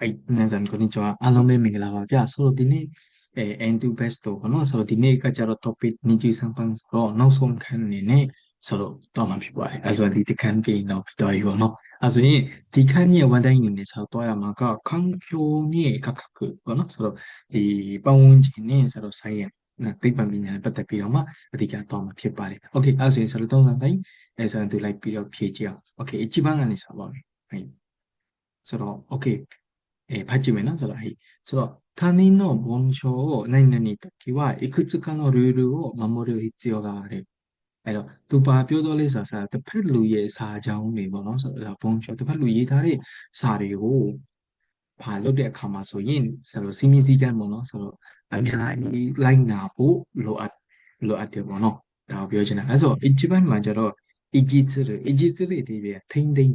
အဲ့နန်းစံကိုနေကျွန်တော်အားလုံးပဲမင်္ဂလာပါဗျာဆိုတော့ဒီနေ့အဲ N2 best တော့ဘောနော်ဆိုတော့ဒီနေ့ကကြတော့ topic နေကြီးစံပန်းဆိုတော့နောက်ဆုံးခန်းအနေနဲ့ဆိုတော့တော့မှဖြစ်ပါတယ်အဲဆိုဒီတခန်းပြင်တော့ပြတော်ယူပါနော်အဲဆိုရင်ဒီခန်းကြီးဝမ်တိုင်းယူနေဆိုတော့ရမှာကခန်းဖြိုးနေကခခုဘောနော်ဆိုတော့ဒီပတ်ဝန်းကျင်နဲ့ဆိုတော့ဆိုင်ရနော်သိပ္ပံပညာနဲ့ပတ်သက်ပြီးတော့မှအဓိကတော့မှဖြစ်ပါတယ်โอเคအဲဆိုရင်ဆိုတော့၃ဆန်တိုင်းအဲဆိုရင်သူလိုက်ပြီးတော့ဖြည့်ကြအောင်โอเคအကြည့်ပန်းကနေစပါမယ်ဟုတ်ဆိုတော့ okay 예, 받지면은 저라 이. 그래서 타니노 몸쇼 나이나니 딱히와 이크츠카노 룰을 마모리오 히치요가 아 래. အဲ့တော့သူပါပြောတော့လေးဆိုတာတစ်ဖက်လူရဲ့စာချောင်းတွေပေါ့နော်ဆိုတော့ဘုံချောတစ်ဖက်လူရေးထားတဲ့စာတွေကိုဖာလုပ်တဲ့အခါမှာဆိုရင်ဆိုတော့စီမီစီကန်ပေါ့နော်ဆိုတော့အများကြီးလိုက်နာဖို့လိုအပ်လိုအပ်တယ်ပေါ့နော်ဒါကိုပြောချင်တာအဲ့ဆိုအီဂျစ်ဘက်မှာကျတော့အီဂျစ်တွေအီဂျစ်တွေဒီပဲထိမ့်သိမ့်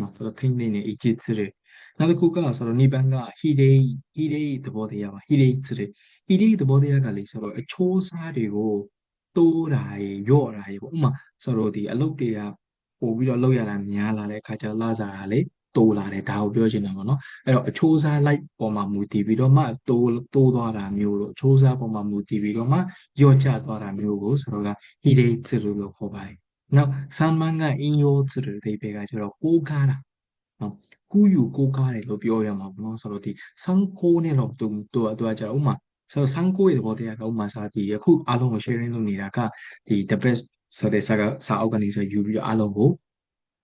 နော်ဆိုတော့ထိမ့်သိမ့်နေအီဂျစ်တွေ နောက်တစ်ခုကဆိုတော့နိဗ္ဗာန်ကဟိဒေဟိဒေသဘောတရားပါဟိဒေစရဟိဒေသဘောတရားကလေဆိုတော့အချိုးစားတွေကိုတိုးတာရေရော့တာရေပေါ့ဥမာဆိုတော့ဒီအလုတ်တွေကပို့ပြီးတော့လောက်ရတာများလာတဲ့အခါကျလာစားကလေတိုးလာတယ်ဒါကိုပြောချင်တာပေါ့နော်အဲ့တော့အချိုးစားလိုက်ပေါ်မှာမူတည်ပြီးတော့မှတိုးတိုးသွားတာမျိုးလို့အချိုးစားပေါ်မှာမူတည်ပြီးတော့မှရော့ကျသွားတာမျိုးကိုဆိုတော့ကဟိဒေစရလို့ခေါ်ပါတယ်နောက်ဆမ်မန်ကအင်ယောစရတဲ့ဘေကကျတော့ကိုးကားတာနော် ကူးယူကိုးကားတယ်လို့ပြောရမှာပေါ့နော်ဆိုတော့ဒီစံကိုနဲ့တော့သူသူကသူကကျတော့ဥမာဆိုတော့စံကိုရဲ့သဘောတရားကဥမာစာဒီအခုအားလုံးကို sharing လုပ်နေတာကဒီ the best ဆိုတဲ့စာကစာအုပ်ကနေဆိုယူပြီးတော့အားလုံးကို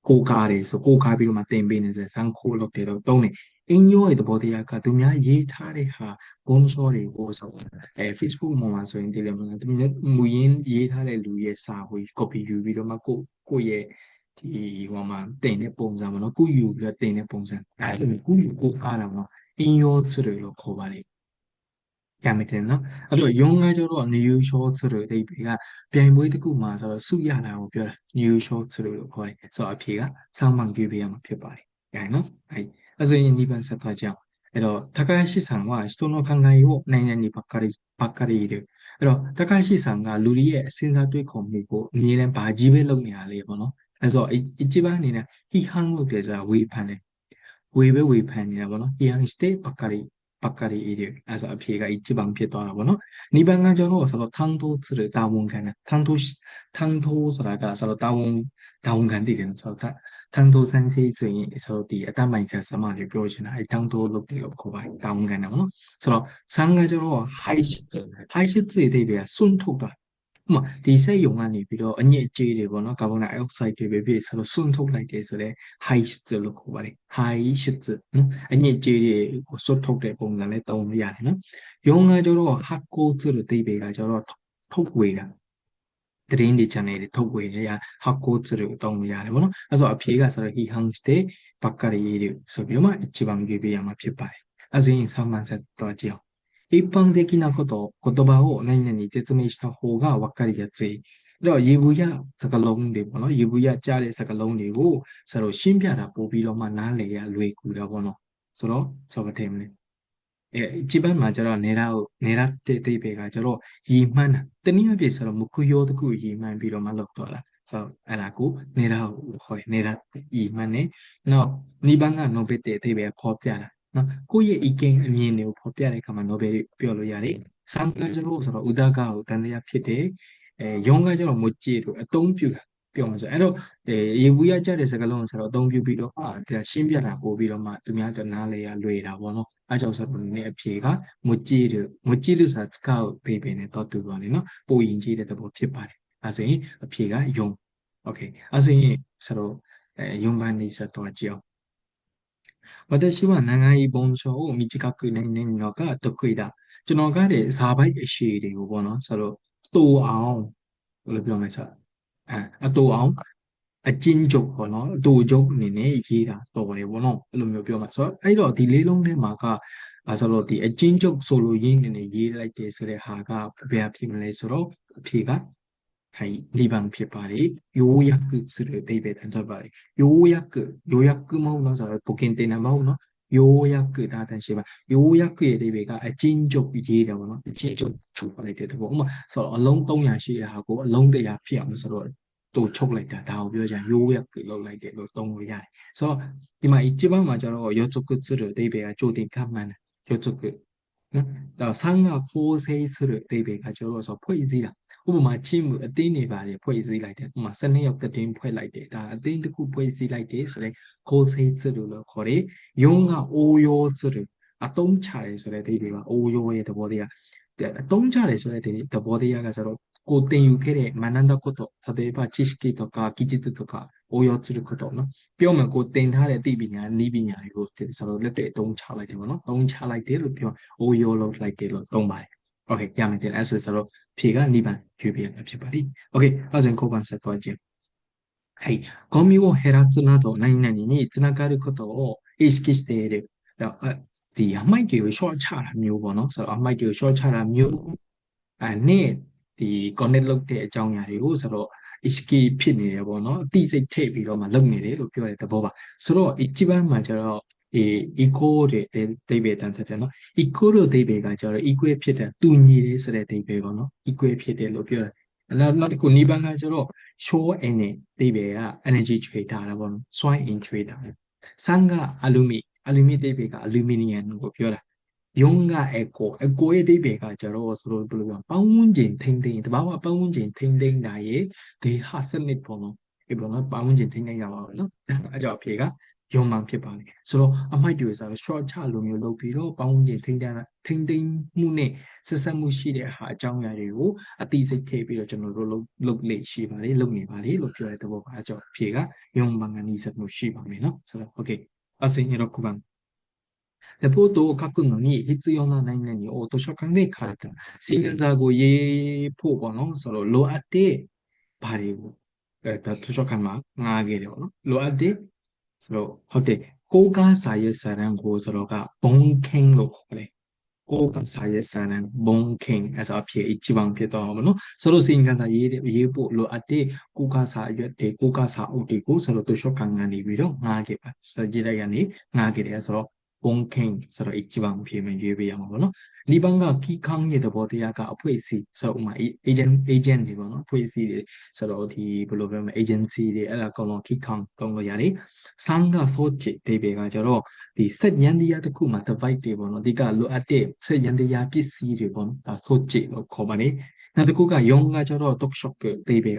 ကိုးကားတယ်ဆိုကိုးကားပြီးတော့မှတင်ပေးနေတယ်စံခိုးလုပ်တယ်တော့တုံးတယ်အင်ညိုရဲ့သဘောတရားကသူများရေးထားတဲ့ဟာဘုံစောတွေကိုဆိုအဲ Facebook မှာဆိုရင်ဒီလိုမျိုးသူများမူရင်းရေးထားတဲ့လူရဲ့စာကို copy ယူပြီးတော့မှကိုကိုရဲ့ ဒီဟိုမှာတင်တဲ့ပုံစံပေါ့နော်ကုယူပြီးတော့တင်တဲ့ပုံစံအဲလိုမျိုးကုယူကိုကားတာပေါ့နော် in your ဆိုတယ်လို့ခေါ်ပါလိမ့်ရမယ်တင်နော်အဲ့တော့ယုံကကျတော့ new short ဆိုတဲ့အဓိပ္ပာယ်ကပြိုင်ပွဲတစ်ခုမှာဆိုတော့စုရတာကိုပြောတာ new short ဆိုလို့ခေါ်တယ်ဆိုတော့အဖြေကစောင်းမှန်ကြည့်ပေးရမှာဖြစ်ပါတယ်ညာနော်အဲ့အစရင်နိဗ္ဗာန်ဆက်သွားကြအောင်အဲ့တော့တက္ကရှိဆံကစတုနောခံခံရောနိုင်ငံနေပါကရီပါကရီတဲ့အဲ့တော့တက္ကရှိဆံကလူတွေရဲ့အစင်စားတွေးခေါ်မှုကိုအမြဲတမ်းဗာကြီးပဲလုပ်နေရလေပေါ့နော် အဲဆို一番အနေနဲ့ he hung လို့ပြောစားဝေဖန်တယ်ဝေပဲဝေဖန်နေတာပေါ့နော် he hung stay ばっかりばっかりいるအဲဆိုအဖြေက一番ဖြစ်သွားတာပေါ့နော်2番ကကျတော့ဆိုတော့担当するတာဝန်ခံတယ်担当担当ဆိုတာကဆိုတော့တာဝန်တာဝန်ခံတည်တယ်ဆိုတော့担当三세ဆိုရင်ဆိုတော့ဒီအတမိုင်ဆက်စမတွေပြောချင်တာအဲ担当လုပ်တယ်လို့ခေါ်ပါတယ်တာဝန်ခံတယ်ပေါ့နော်ဆိုတော့3ကကျတော့ high shit high shit တွေတဲ့ကစွန့်ထုတ်တာ ဥပမာဒီစက်ယုံကနေပြီးတော့အညစ်အကြေးတွေပေါ့နော်ကာဗွန်ဒိုင်အောက်ဆိုက်တွေပဲဖြစ်ဆိုတော့ဆွန့်ထုတ်လိုက်တယ်ဆိုတော့ high လို့ခေါ်ပါတယ် high shit နော်အညစ်အကြေးတွေကိုဆွတ်ထုတ်တဲ့ပုံစံလေးသုံးလို့ရတယ်နော်ယုံကကျတော့ hard core ဆိုတဲ့သိပ္ပံကကျတော့ထုတ်ဝေတာတရင်တွေ channel တွေထုတ်ဝေရရ hard core ဆိုတဲ့အသုံးရတယ်ပေါ့နော်အဲ့ဆိုအဖြေကဆိုတော့ he hangs the ဘက်ကရေးတွေဆိုပြီးတော့မှ achievement ပေးရမှာဖြစ်ပါတယ်အစင်း summary ဆက်တော့ကြည့်အောင် 一般的なこと、言葉を何々に説明した方が分かりやすい。တော့ရေဘူးရစကလုံးတွေပေါ့နော်ရေဘူးရကြားတဲ့စကလုံးတွေကိုဆိုတော့ရှင်းပြတာပို့ပြီးတော့မှနားလည်ရလွယ်ကူတာပေါ့နော်ဆိုတော့ဆောကထဲမလဲအဲကြည့်ပတ်မှာကျတော့နေတာကိုနေတာတဲ့တိပဲကကျတော့ရီမှန်းတာတနည်းအားဖြင့်ဆိုတော့မခုရောတခုရီမှန်းပြီးတော့မှလောက်တော့လာဆိုတော့အဲ့ဒါကိုနေတာကိုခေါ်နေတာရီမှန်းနေနောက်နိဗ္ဗာန်ကနိုဘက်တဲ့အသေးပဲခေါ်ပြတာ နော်ကိုယ့်ရဲ့ e-gain အမြင်တွေကိုဖော်ပြတဲ့အခါမှာ Nobel ပြောလို့ရတယ်။စံကကျတော့ဆိုတော့ဥဒကကိုတန်တရားဖြစ်တယ်။အဲယုံကကျတော့မွကြေတို့အသုံးပြုတာပြောမှာဆိုအဲ့တော့အဲရေဘူးရကြတဲ့စကားလုံးဆိုတော့အသုံးပြုပြီးတော့အာဒါရှင်းပြတာပို့ပြီးတော့မှသူများတော့နားလေရလွယ်တာပေါ့နော်။အဲကြောင့်ဆိုတော့ဒီအဖြေကမွကြေတို့မွကြေလို့ဆိုတာစကားကိုပေးပေးနေတော့တူပါလေနော်။ပိုရင်ကြီးတဲ့သဘောဖြစ်ပါတယ်။အဲဆိုရင်အဖြေကယုံ။ Okay အဲဆိုရင်ဆိုတော့အဲယုံကနေဆက်တော့ကြည့်အောင် 私は長い文章を短く念るのが得意だကျွန်တော်ကတဲ့ဇာပိုက်အရှိတွေကိုပေါ့နော်ဆိုတော့တူအောင်ဘယ်လိုပြောမလဲဆိုအဲအတူအောင်အကျဉ်းချုပ်ပေါ့နော်အတူချုပ်အနေနဲ့ရေးတာတော်တယ်ပေါ့နော်အဲ့လိုမျိုးပြောမှာဆိုတော့အဲ့တော့ဒီလေးလုံးထဲမှာကအဲဆိုတော့ဒီအကျဉ်းချုပ်ဆိုလို့ရင်းနေရေးလိုက်တယ်ဆိုတဲ့ဟာကဘယ်ဖြစ်မလဲဆိုတော့အဖြေက はい2番ဖြစ်ပါတယ်ようやくするအဓိပ္ပာယ်တန်ထွက်ပါတယ်ようやくようやくမဟုတ်တော့ဆိုတော့ပုကင်တင်တာမဟုတ်နော်ようやくဒါတန်ရှိပါようやくရဲ့အဓိပ္ပာယ်ကအချင်းချုပ်ပြီးရေးတယ်ပေါ့နော်အချင်းချုပ်ချုပ်ပါလိုက်တဲ့တဘောဥမာဆိုတော့အလုံး300ရှိတဲ့ဟာကိုအလုံး100ဖြစ်အောင်ဆိုတော့ တူချုပ်လိုက်တာဒါကိုပြောကြရိုးရက်ကိုလောက်လိုက်တယ်လို့သုံးလို့ရတယ်ဆိုတော့ဒီမှာ一番မှာကျတော့ယောစုကုစရအဓိပ္ပာယ်ကကြိုတင်ခန့်မှန်းတယ်ယောစုကုနော်ဒါဆန်းကခိုးဆေးဆိုတဲ့အဓိပ္ပာယ်ကကျတော့ဆိုဖွဲ့စည်းတာ ဥပမာချင်းမှုအသိနေပါတယ်ဖွဲ့စည်းလိုက်တယ်ဥပမာ12ယောက်တည်င်းဖွဲ့လိုက်တယ်ဒါအသိတစ်ခုဖွဲ့စည်းလိုက်တယ်ဆိုတဲ့ခိုးဆေးဆိုလို့ခေါ်တယ်ယုံကအိုးယောဆိုတဲ့အတုံးချတယ်ဆိုတဲ့အဓိပ္ပာယ်ကအိုးယောရဲ့သဘောတရားအတုံးချတယ်ဆိုတဲ့သဘောတရားကဆိုတော့ကိုတင်ယူခဲ့တဲ့学んだこと例えば知識とか技術とか応用することနော်ပြောမယ်ကိုတင်ထားတဲ့သိပညာနည်းပညာတွေကိုဆိုတော့လက်တွေ့အသုံးချလိုက်တယ်ပေါ့နော်သုံးချလိုက်တယ်လို့ပြော応用လုပ်လိုက်တယ်လို့သုံးပါတယ် Okay ပြန်မယ်တင်အဲ့ဆိုဆိုတော့ဖြေကနိဗ္ဗာန်ရွေးပြရမှာဖြစ်ပါလိမ့် Okay အဲ့ဆိုကိုယ်ပန်ဆက်သွားခြင်းဟဲ့ဂေါမီဝဟေရာဇနာတော့နိုင်နိုင်နေつながることを意識しているတော့ဒီအမိုက်တွေကို short ချတာမျိုးပေါ့နော်ဆိုတော့အမိုက်တွေကို short ချတာမျိုးအဲနဲ့ဒီ connect လုပ်တဲ့အကြောင်းအရာတွေကိုဆိုတော့ HK ဖြစ်နေတယ်ပေါ့နော်အတိစိတ်ထည့်ပြီးတော့မှလုပ်နေတယ်လို့ပြောတဲ့သဘောပါဆိုတော့ Ichiban မှာကျတော့ အေ eco တဲ့ဒိဗေတန်ဖြစ်တယ်နော် eco လို့ဒိဗေကကျတော့ equal ဖြစ်တဲ့တူညီတယ်ဆိုတဲ့ဒိဗေပေါ့နော် equal ဖြစ်တယ်လို့ပြောတယ်နောက်နောက်တစ်ခုနိဗ္ဗာန်ကကျတော့ show in နဲ့ဒိဗေက energy trade တာပေါ့နော် soil in trade တာဆန်ကအလူမီအလူမီဒိဗေကအလူမီနီယမ်ကိုပြောတာယုံကအကိုအကိုရဲ့အဓိပ္ပာယ်ကကျတော့ဆိုလို့ဘယ်လိုပြောပေါင်းဝန်းကျင်ထိမ့်သိမ့်တဘာဝပေါင်းဝန်းကျင်ထိမ့်သိမ့်တာရဲ့ဒေဟာစနစ်ပေါ့နော်ဒီဘယ်လိုပေါင်းဝန်းကျင်ထိမ့်သိမ့်ရပါဘူးနော်အဲကြောင့်အဖြေက ယုံမှန်ဖြစ်ပါလေဆိုတော့အမိုက်တွေဆိုတော့ short ချလိုမျိုးလုပ်ပြီးတော့ပေါင်းဝန်းကျင်ထိမ့်တဲ့ထိမ့်သိမ့်မှုနဲ့ဆက်ဆက်မှုရှိတဲ့ဟာအကြောင်းအရာတွေကိုအတိစိတ်ထည့်ပြီးတော့ကျွန်တော်တို့လုပ်လုပ်လေရှိပါလေလုပ်နေပါလေလို့ပြောတဲ့သဘောပါအဲကြောင့်အဖြေကယုံမှန်ကနီးစပ်မှုရှိပါမယ်နော်ဆိုတော့ okay အစင်းရတော့ခုပန်レポートを書くのに必要な何々を図書館で書いた。新聞စာကိုရေးဖို့ပေါ့နော်ဆိုတော့လိုအပ်တဲ့ဘာတွေကိုအဲဒါ図書館မှာငားခဲ့တယ်ပေါ့နော်လိုအပ်တဲ့ ဆိုတော့ဟုတ်တယ်ကိုးကားစာရေးစာတမ်းကိုဆိုတော့ကဘုံခင်းလို့ခေါ်တယ်ကိုးကားစာရေးစာတမ်းဘုံခင်းအဲ့ဆိုအဖြစ်အချိပံဖြစ်သွားမှာမလို့ဆိုတော့စင်ကစားရေးတဲ့ရေးဖို့လိုအပ်တဲ့ကိုးကားစာအရွက်တဲ့ကိုးကားစာအုပ်တွေကိုဆိုတော့သူရှော့ကန်ကနေပြီးတော့ငားခဲ့ပါဆိုတော့ကြည့်လိုက်ကနေငားခဲ့တယ်ဆိုတော့ ပုံခင်ဆိုတော့一番ဖြေမယ်ရွေးပေးရမှာပေါ့နော်လီဘန်ကကီခေါင်းရဲ့သဘောတရားကအဖွဲ့အစည်းဆိုတော့ဥမာ agent agent တွေပေါ့နော်အဖွဲ့အစည်းတွေဆိုတော့ဒီဘယ်လိုပြောမလဲ agency တွေအဲ့ဒါအကုန်လုံးကီခေါင်းတုံးလို့ရတယ်ဆန်းကစောချစ်ဒေဘေကကျတော့ဒီစက်ရန်တရားတစ်ခုမှာ divide တွေပေါ့နော်ဒီကလိုအပ်တဲ့စက်ရန်တရားပစ္စည်းတွေပေါ့နော်ဒါစောချစ်လို့ခေါ်ပါတယ်နောက်တစ်ခုကယုံကကျတော့ dog shock ဒေဘေ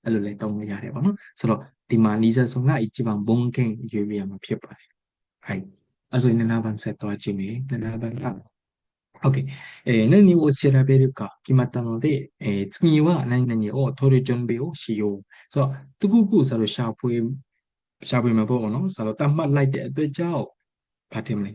က dog shock ဒေဘေကထူးခြားချက်ထူးခြားတဲ့လက္ခဏာရက်အဲ့လိုလဲတုံးလို့ရတယ်ပေါ့နော်ဆိုတော့ဒီမှာနီးစပ်ဆုံးက一番ボンケンရွေးပြရမှာဖြစ်ပါတယ်။はい。あそれ7番セットは地名。7番が OK。えー、何を調べるか決まったので、えー、次は何々を取る準備をしよう。そう、တခုခုဆိုတော့ရှာဖွေရှာဖွေမှာပေါ့နော်ဆိုတော့တတ်မှတ်လိုက်တဲ့အတွက်ကြောင့်ဘာထင်မလဲ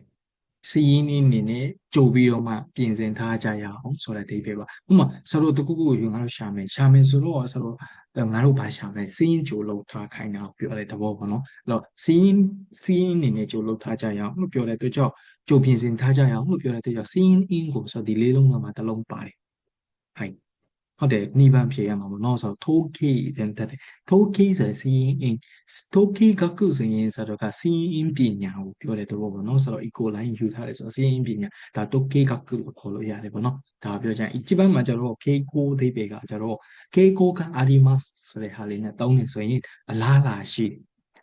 စီးရင်အနေနဲ့ကြိုပြီးတော့မှပြင်ဆင်ထားကြရအောင်ဆိုတဲ့အဓိပ္ပာယ်ပါဥပမာဆိုတော့တခုခုကိုငါတို့ရှာမယ်ရှာမယ်ဆိုတော့ဆိုတော့ငါတို့ဘာရှာမလဲစီးရင်ကြိုလုပ်ထားခိုင်းတာပြောတဲ့သဘောပေါ့နော်အဲ့တော့စီးရင်စီးရင်အနေနဲ့ကြိုလုပ်ထားကြရအောင်လို့ပြောတဲ့အတွက်ကြောင့်ကြိုပြင်ဆင်ထားကြရအောင်လို့ပြောတဲ့အတွက်ကြောင့်စီးရင် in ကိုဆိုတော့ဒီလေးလုံးကမှတစ်လုံးပါတယ်ဟိုင် ဟုတ်တယ်နိဗ္ဗာန်ဖြေရမှာပေါ့နော်ဆိုတော့ toki တဲ့တဲ့ toki ဆိုစီးရင် in toki ကကုဆိုရင်ဆိုတော့ကစီးရင်ပညာကိုပြောတဲ့သဘောပေါ့နော်ဆိုတော့ eco line ယူထားတယ်ဆိုတော့စီးရင်ပညာဒါ toki ကကုလို့ခေါ်လို့ရတယ်ပေါ့နော်ဒါပြောချင်一番မှာကျတော့ K9 အဓိပ္ပာယ်ကကျတော့ K9 ကအာဒီမတ်ဆိုတဲ့ဟာလေးနဲ့တောင်းနေဆိုရင်အလားလာရှိ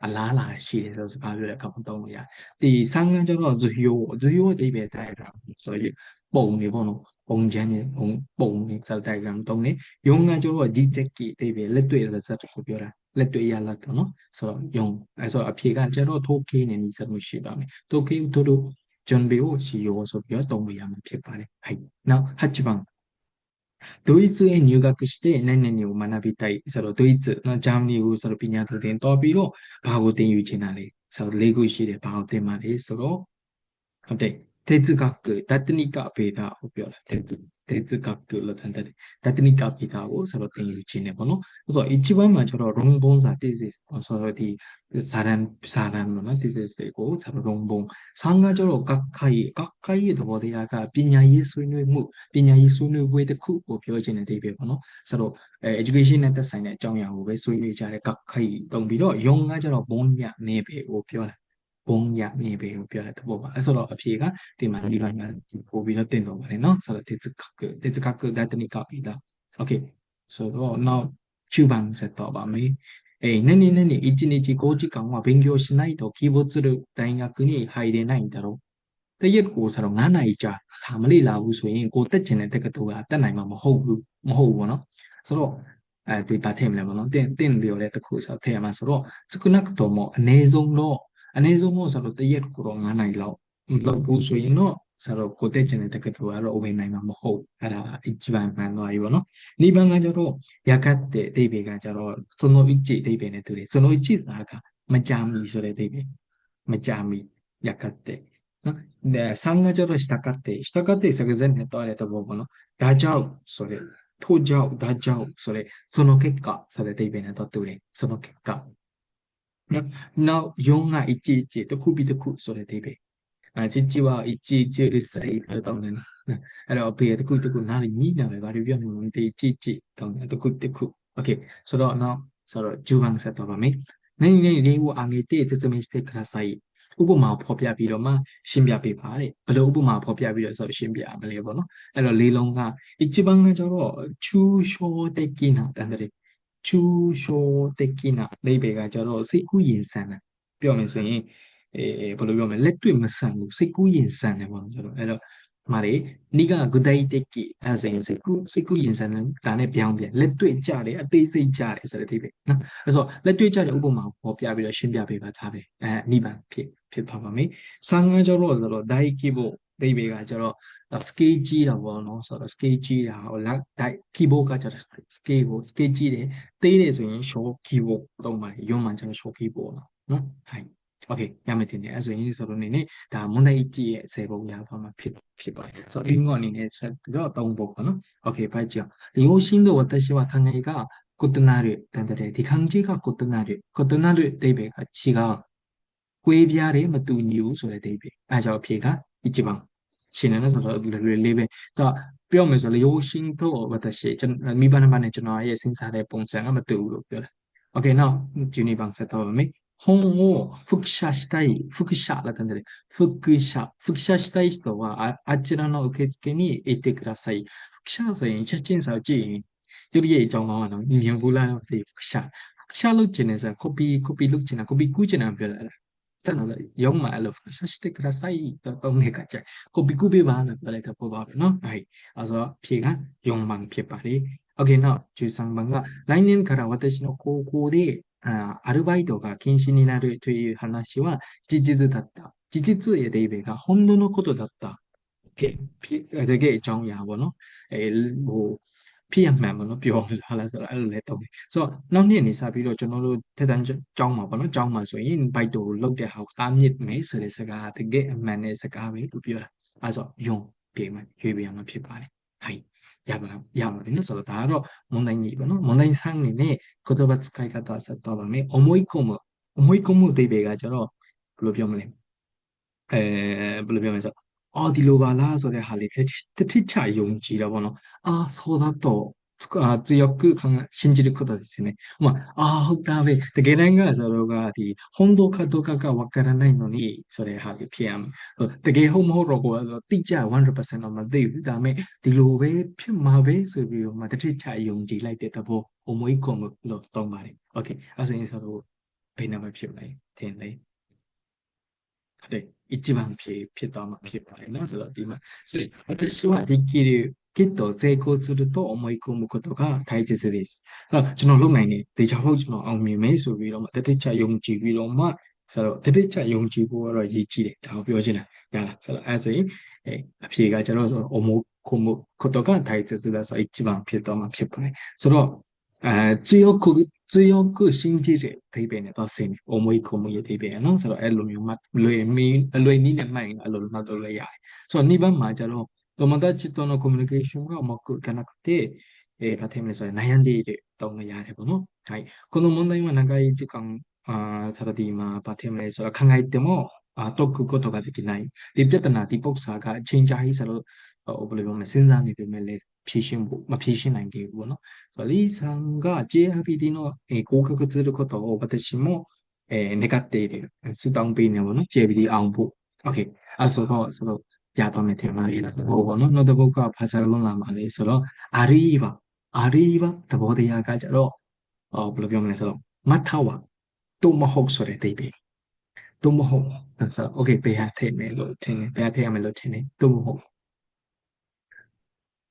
အလားလာရှိတယ်ဆိုစကားပြောတဲ့အခါမှာတောင်းလို့ရတယ်ဒီဆန်းကန်းကျတော့ဇူယိုဇူယိုအဓိပ္ပာယ်တိုက်တာဆိုရင်ပုံနေပေါ့နော် ပုံချမ်းနေပုံပုံနေစတိုက်ဂရမ်တုံးနေယုံကကျတော့ဂျီတက်ကီအဓိပ္ပာယ်လက်တွေ့ result ကိုပြောတာလက်တွေ့ရလာတော့နော်ဆိုတော့ယုံအဲဆိုအဖြေကကျတော့ toke နဲ့နီးစပ်မှုရှိပါမယ် toke တို့တို့準備をしようဆိုပြီးတော့တုံးလို့ရမှာဖြစ်ပါတယ်はいနောက်8番ドイツへ入学して何々を学びたいဆိုတော့ဒိတ်နော်ဂျာမနီကိုဆိုတော့ပညာသင်တင်တော့ပြီးတော့ဘာကိုသင်ယူချင်တာလဲဆိုတော့လေးခုရှိတယ်ဘာကိုသင်မှာလဲဆိုတော့ဟုတ်တယ် 哲学、ダテニカベーダをပြောတာ哲哲学လို့တန်တဲ့ダテニカベーダကိုဆိုတော့သင်ယူခြင်းနဲ့ပေါ့နော်ဆိုတော့一番မှာကျတော့ wrong bone စာ thesis ဆိုတော့ဒီစာရန်စာရန်နော် thesis တွေကိုဆိုတော့ wrong bone ဆန်းကကျတော့ကခိုင်ကခိုင်ရဲ့သဘောတရားကပညာရေးဆွေးနွေးမှုပညာရေးဆွေးနွေးပွဲတစ်ခုကိုပြောခြင်းတဲ့ဒီပဲပေါ့နော်ဆိုတော့ education နဲ့သက်ဆိုင်တဲ့အကြောင်းအရာကိုပဲဆွေးနွေးကြတဲ့ကခိုင်တုံပြီးတော့ယုံကကျတော့ဘုံညနေပဲကိုပြောတာ ဘုံရနေပဲကိုပြောတဲ့သဘောပါအဲဆိုတော့အဖြေကဒီမှာဒီလိုမျိုးပို့ပြီးတော့တင်တော့ပါတယ်နော်ဆိုတော့တေဇကကတေဇကကဒတ်တနိကပြီးသား okay ဆိုတော့နောက်中盤ဆက်တော့ပါမယ်えー、何々一日5時間は勉強しないと希望する大学に入れないんだろう。တရက်ကိုဆိုတော့9နာရီကြာစာမလေ့လာဘူးဆိုရင်ကိုတက်ချင်တဲ့တက္ကသိုလ်ကတက်နိုင်မှာမဟုတ်ဘူးမဟုတ်ဘူးပေါ့နော်ဆိုတော့အဲဒီပါထည့်မလဲပေါ့နော်တင်တင်လျော်တဲ့တခုဆိုတော့ထည့်ရမှာဆိုတော့စကုနက်တော်မ အနည်းဆုံးမို့ဆိုတော့တရက်ကိုတော့9နိုင်လောက်လောက်ဘူးဆိုရင်တော့ဆိုတော့ကိုတက်ချင်တဲ့တက္ကသိုလ်ကတော့ over နိုင်မှာမဟုတ်အဲ့ဒါအကြံပန်သွားပြီပေါ့နော်နိဗ္ဗာန်ကကျတော့ရကတ်တဲ့အသေးပေကကျတော့စွန်တော်အကြည့်အသေးပေနဲ့တူတယ်စွန်တော်အကြည့်စာကမကြမီဆိုတဲ့အသေးပေမကြမီရကတ်တဲ့နော်ဒါဆံကကျတော့ shtakate shtakate စကားစနဲ့တော့တဲ့ဘောပေါ့နော်ဒါကြောင့်ဆိုတဲ့ထို့ကြောင့်ဒါကြောင့်ဆိုတဲ့စွန်တော်ကကဆိုတဲ့အသေးပေနဲ့တော့တူတယ်စွန်တော်ကက နော်နောက်ယုံငါအကြည့်ကြည့်တစ်ခုပြီးတစ်ခုဆိုတဲ့အိဗေအဲကြည့်ကြည့်ပါအကြည့်ကြည့်ရစိုက်တောင်းတယ်နော်အဲ့တော့ဘေးတစ်ခုတစ်ခုနားနေညီးနေပဲဘာတွေပြောနေလဲဒီကြည့်ကြည့်တောင်းတယ်တစ်ခုတစ်ခုโอเคဆိုတော့နောက်ဆိုတော့ဂျူဘန်ဆက်တော့ပါမယ်နိုင်နေလေးဟိုအာငေတေသစ္စမေစတေခရာဆိုင်ဥပမာဖော်ပြပြီးတော့မှရှင်းပြပေးပါတဲ့ဘယ်လိုဥပမာဖော်ပြပြီးတော့ဆိုရှင်းပြရမလဲပေါ့နော်အဲ့တော့လေးလုံးကအစ်ချီပန်းကကျတော့ချူရှောတက်ကင်းတာတန်တဲ့ ချူရှောတေကိနာနေဘေကကျတော့စိတ်ကူးရင်ဆန်တယ်ပြောမယ်ဆိုရင်အဲဘယ်လိုပြောမလဲလက်တွေ့မဆန်ဘူးစိတ်ကူးရင်ဆန်တယ်ပေါ့နော်ကျတော့အဲ့တော့မာရီနိကဂုဒိုင်တေကိအဲဆိုရင်စိတ်ကူးစိတ်ကူးရင်ဆန်တယ်ဒါနဲ့ပြောင်းပြန်လက်တွေ့ကြတယ်အသေးစိတ်ကြတယ်ဆိုတဲ့အဓိပ္ပာယ်နော်အဲ့ဆိုလက်တွေ့ကြတဲ့ဥပမာကိုပေါ်ပြပြီးတော့ရှင်းပြပေးပါသားပဲအဲနိဗ္ဗာန်ဖြစ်ဖြစ်သွားပါမယ်။စံငါကြတော့ဆိုတော့ဒိုင်ကိဘော သိပေကကျတော့ scale ကြီးတာပေါ့နော်ဆိုတော့ scale ကြီးတာဟို lag type keyboard ကကျတော့ scale ကို scale ကြီးတယ်သေးတယ်ဆိုရင် short keyboard သုံးပါရုံမှကျတော့ short keyboard နော်နော်ဟိုင်း okay ရမယ်တင်တယ်အဲ့ဆိုရင်ဆိုတော့နေနေဒါ monite ကြီးရဲ့10ပုံရသွားမှာဖြစ်ဖြစ်ပါတယ်ဆိုတော့ link အနေနဲ့ဆက်ပြီးတော့3ပုံပေါ့နော် okay ဖိုက်ကြောင်း리오신도와타시와타냐이가고뜨나를단다데디강제가고뜨나를고뜨나를데이베가지가ကွဲပြားတယ်မတူညီဘူးဆိုတဲ့အိဗေအဲကြောင့်အဖြေက 一番。ရှင်နေတယ်ဆိုတော့လွယ်လွယ်လေးပဲ။ဒါပြောမယ်ဆိုလေရိုးရှင်းတော့ဘာတရှိကျွန်မိဘနံပါတ်နဲ့ကျွန်တော်ရဲ့စဉ်းစားတဲ့ပုံစံကမတူဘူးလို့ပြောတယ်။ Okay now ဂျူနီဘန်ဆက်တော့မယ်။本を復写したい、復写だったんで、復写、復写したい人はあ、あちらの受付に行ってください。復写ဆိုရင်ချက်ချင်းစာကြည့်ရင်ရုပ်ရည်အကြောင်းကောင်းအောင်မြင်ဘူးလားမသိဘူး復写。復写လုပ်ခြင်းနဲ့ဆို copy copy လုပ်ခြင်းနဲ့ copy ကူးခြင်းနဲ့ပြောတာ たので、4枚アルファさせてください。と、とねかちゃい。こびこびばな、これたこばるの。はい。あそ、ピが4番ピパリ。OK, now, 13番が、来年から私の高校で、あアルバイトが禁止になるという話は事実だった。事実へデイベが本当のことだった。OK, ピ、でけ、ちょんやぼの、えー、もう、 ဖြစ်ရမှန်မလို့ပြောစားလားဆိုတော့အဲ့လိုလဲတုံးတယ်ဆိုတော့နောက်နှစ်နေစပြီးတော့ကျွန်တော်တို့ထက်တန်းကြောင်းမှာပေါ့နော်ကြောင်းမှာဆိုရင်ဘိုက်တိုကိုလောက်တဲ့ဟာကိုတားမြစ်မယ်ဆိုတဲ့စကားတကယ်အမှန်တဲ့စကားပဲလို့ပြောတာအဲ့ဆိုယုံပြေမှရွေးပြရမှဖြစ်ပါတယ်ဟိုင်ရပါရပါတယ်နော်ဆိုတော့ဒါကတော့ online ကြီးပေါ့နော် online ဆန်းနေနဲ့ကိုတော့ဘတ်စကိုက်ကတာဆက်တော့ပါမယ်အမွိခုမအမွိခုမအသေးပဲကကျွန်တော်ဘယ်လိုပြောမလဲအဲဘယ်လိုပြောမလဲဆိုတော့ အော်ဒီလိုပါလားဆိုတဲ့ဟာလေးတစ်ထစ်ချယုံကြည်တာပေါ့နော်အာそうだと強く信じることですね。まあ、ああ、だめ。で、ゲレンがそれが、本当かどうかがわからないのに、それは PM。で、ゲホモロゴは、တိကျ100%တော့မသိဘူးဒါပေမဲ့ဒီလိုပဲဖြစ်မှာပဲဆိုပြီးတော့မတတိချယုံကြည်လိုက်တဲ့သဘောအမွေးကုန်လို့တောင်းပါတယ်။ Okay အဲဆိုရင်ဆိုတော့ဘယ်နာမဖြစ်လဲထင်လေ။ဟု တ်တယ်一番ဖြစ်ဖြစ်သွားမှာဖြစ်ပါတယ်နော်ဆိုတော့ဒီမှာそれ私はできるきっと成功すると思い込むことが大切です。ကျွန်တော်လုပ်နိုင်တယ်တေချာဖို့ကျွန်တော်အောင်မြင်မယ်ဆိုပြီးတော့မှတတိချယုံကြည်ပြီးတော့မှဆိုတော့တတိချယုံကြည်ဖို့ကတော့ရည်ကြီးတယ်ဒါကိုပြောချင်တာရလားဆိုတော့အဲဆိုရင်အဲအဖြေကကျွန်တော်ဆိုအမိုးခုမှုことが大切だဆို一番ဖြစ်တော့မှဖြစ်ပါတယ်ဆိုတော့အဲ強く 強く信じるအဓိပ္ပာယ်နဲ့တော့ဆင်းတယ်။思い込むရဲ့အဓိပ္ပာယ်နော်ဆိုတော့အဲ့လိုမျိုးမှလွယ်မီလွယ်နည်းနဲ့မှတ်ရင်အဲ့လိုမှတ်တော့လည်းရတယ်။ဆိုတော့နိဗ္ဗာန်မှာကျတော့友達とのコミュニケーションがうまくいかなくて、えー、家庭それ悩んでいるとやればの。はい。この問題は長い時間、あサラディーマー、バテムレそれ考えても、 အာတော့ကုကတော့ဘာဖြစ်နိုင်ဒီပြဿနာဒီပု္ပ္ပစာကအချိန်ကြာကြီးဆိုတော့ဟိုဘယ်လိုပြောမလဲစဉ်းစားနေပေမဲ့လည်းဖြည့်ရှင်းဖို့မဖြည့်ရှင်းနိုင်သေးဘူးပေါ့နော်ဆိုတော့လီဆန်က JRPD のえ合格することを私もえ願っているဆုတောင်းပေးနေပေါ့နော် JRPD အောင်ဖို့ Okay အဲ့ဆိုတော့ဆိုတော့ရတော့မယ်ထင်ပါတယ်ဟုတ်ပေါ့နော်နောက်တစ်ပုဒ်ကဘာသာလုံးလာမှာလေဆိုတော့အာရီဘာအာရီဘာသဘောတရားကကြတော့ဟောဘယ်လိုပြောမလဲဆိုတော့မထဝါတို့မဟုတ်ဆိုတဲ့အဓိပ္ပာယ် တို့မဟုတ်ဆိုတော့ okay ဘယ်ဟာထည့်မယ်လို့ထင်တယ်ဘယ်ဟာထည့်ရမယ်လို့ထင်တယ်တို့မဟုတ်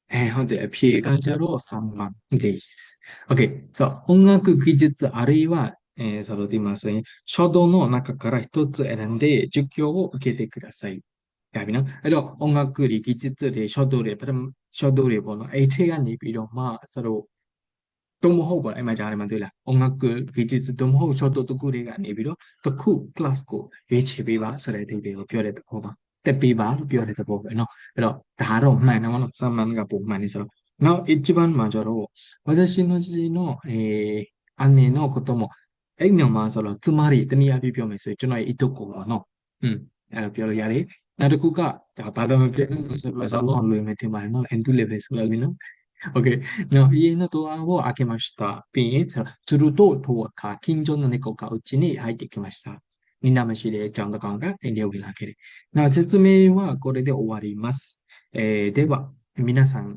えー、ほんで、ピエガジャロ3番です。OK。そう、音楽技術あるいは、えー、その、今、そういう書道の中から一つ選んで授業を受けてください。やびな。えっと、音楽理、技術理、書道理、ပထမ書道理ပေါ့နော်။အဲ့ထဲကနေပြီးတော့မှဆိုတော့ တုံးမဟုတ်ပေါ့အဲ့မှာကြားထဲမှာတွေ့လား။音楽技術တုံးမဟုတ်書道တခုတွေကနေပြီးတော့တစ်ခု class ကိုရွေးချယ်ပေးပါဆိုတဲ့အဓိပ္ပာယ်ကိုပြောတဲ့သဘောပါ။တက်ပေးပါလို့ပြောတဲ့သဘောပဲเนาะ။အဲ့တော့ဒါကတော့မှန်တယ်ပေါ့နော်။ဆာမန်ကပုံမှန်နေဆိုတော့နောက်一番မှာကျတော့私の時のえー姉のこともအဲ့မြောင်မှာဆိုတော့ကျမတွေတနည်းအားဖြင့်ပြောမယ်ဆိုရင်ကျွန်တော်ရဲ့အတုကိုပေါ့နော်။อืมအဲ့တော့ပြောလို့ရတယ်။နောက်တစ်ခုကဒါဘာသာမဖြစ်ဘူးဆိုတော့ဆောင်းလို့လွယ်မယ်ထင်ပါတယ်နော်။ N2 level ဆိုလို့နော်။ OK。now 家のドアを開けました。ピンするとドアが近所の猫がうちに入ってきました。みんなも知りちゃんとかが遠慮をなければ。な説明はこれで終わります。えーでは、皆さん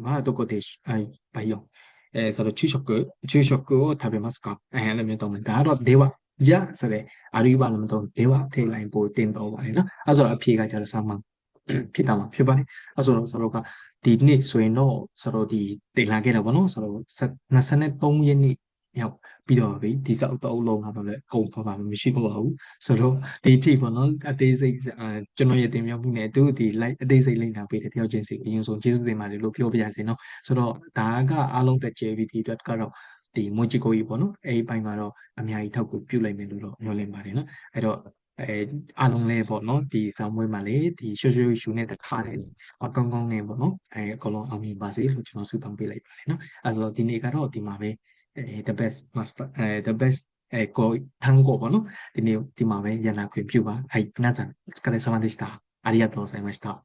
はどこでし、あ、バイオ。えーその昼食、昼食を食べますかえー、なんとだろ、では、じゃあ、それ、あるいは、では、テーラインボーテンと終わりな。あ、それは、ピーがじゃあ3万。 ဖြစ်တာမှာဖြစ်ပါတယ်။အဲဆိုတော့ကျွန်တော်ကဒီနေ့ဆိုရင်တော့ကျွန်တော်ဒီတင်လာခဲ့တာပေါ့နော်ကျွန်တော်23ရက်နေ့ရောက်ပြီးတော့ပြီဒီစောက်တော့လုံးကတော့လည်းကုန်သွားပါမရှိတော့ပါဘူးဆိုတော့ဒီထိပေါ့နော်အသေးစိတ်အဲကျွန်တော်ရဲ့တင်ပြမှုနဲ့သူဒီ live အသေးစိတ်လိမ့်တာပေးတဲ့တယောက်ချင်းစီအရင်ဆုံးကျေးဇူးတင်ပါတယ်လို့ပြောပြရစေနော်ဆိုတော့ဒါကအားလုံးတက်ကျဲပြီးဒီအတွက်ကတော့ဒီမွန်ချီကိုကြီးပေါ့နော်အဲဒီဘိုင်းမှာတော့အများကြီးထောက်ကူပြုလိုက်မယ်လို့တော့မျှော်လင့်ပါတယ်နော်အဲ့တော့ အဲအားလုံးလည်းပေါ့နော်ဒီဆောင်းပွဲမှာလည်းဒီ social issue နဲ့တခါတည်းအကောင်းကောင်းနဲ့ပေါ့နော်အဲအကုန်လုံးအောင်မြင်ပါစေလို့ကျွန်တော်ဆုတောင်းပေးလိုက်ပါတယ်နော်အဲဆိုတော့ဒီနေ့ကတော့ဒီမှာပဲအဲ the best master အဲ the best えー、こう、単語をの、でね、今はやなくぴゅうは、はい、皆さん、お疲れ様でした。ありがとうございました。